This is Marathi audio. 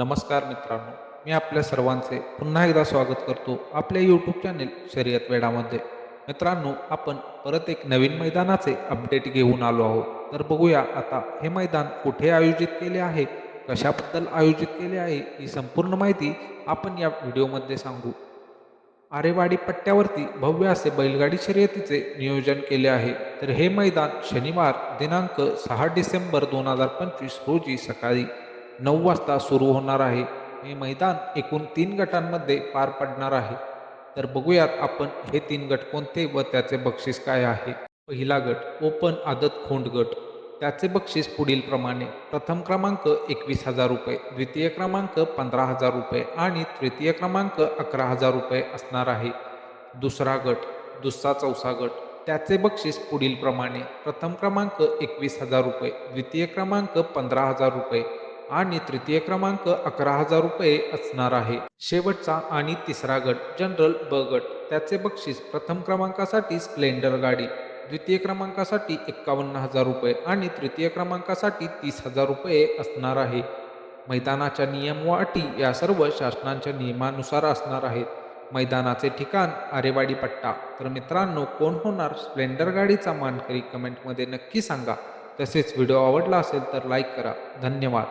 नमस्कार मित्रांनो मी आपल्या सर्वांचे पुन्हा एकदा स्वागत करतो आपल्या यूट्यूब चॅनेल शर्यत वेडामध्ये. मित्रांनो आपण परत एक नवीन मैदानाचे अपडेट घेऊन आलो आहोत. तर बघूया आता हे मैदान कुठे आयोजित केले आहे कशाबद्दल आयोजित केले आहे ही संपूर्ण माहिती आपण या व्हिडिओमध्ये सांगू. आरेवाडी पट्ट्यावरती भव्य असे बैलगाडी शर्यतीचे नियोजन केले आहे. तर हे मैदान शनिवार दिनांक सहा डिसेंबर दोन हजार पंचवीस रोजी सकाळी नऊ वाजता सुरू होणार आहे. हे मैदान एकूण तीन गटांमध्ये पार पडणार आहे. तर बघूयात आपण हे तीन गट कोणते व त्याचे बक्षीस काय आहे. पहिला गट ओपन आदत खोंड गट. त्याचे बक्षीस पुढील प्रमाणे प्रथम क्रमांक एकवीस हजार रुपये द्वितीय क्रमांक पंधरा हजार रुपये आणि तृतीय क्रमांक अकरा हजार रुपये असणार आहे. दुसरा गट दुसरा चौसा गट. त्याचे बक्षीस पुढील प्रमाणे प्रथम क्रमांक एकवीस हजार रुपये द्वितीय क्रमांक पंधरा हजार रुपये आणि तृतीय क्रमांक अकरा हजार रुपये असणार आहे. शेवटचा आणि तिसरा गट जनरल ब गट त्याचे बक्षीस प्रथम क्रमांकासाठी स्प्लेंडर गाडी द्वितीय क्रमांकासाठी एक्कावन्न हजार रुपये आणि तृतीय क्रमांकासाठी तीस हजार रुपये असणार आहे. मैदानाच्या नियम व अटी या सर्व शासनाच्या नियमानुसार असणार आहेत. मैदानाचे ठिकाण आरेवाडी पट्टा. तर मित्रांनो कोण होणार स्प्लेंडर गाडीचा मानकरी कमेंटमध्ये नक्की सांगा. तसेच व्हिडिओ आवडला असेल तर लाईक करा. धन्यवाद.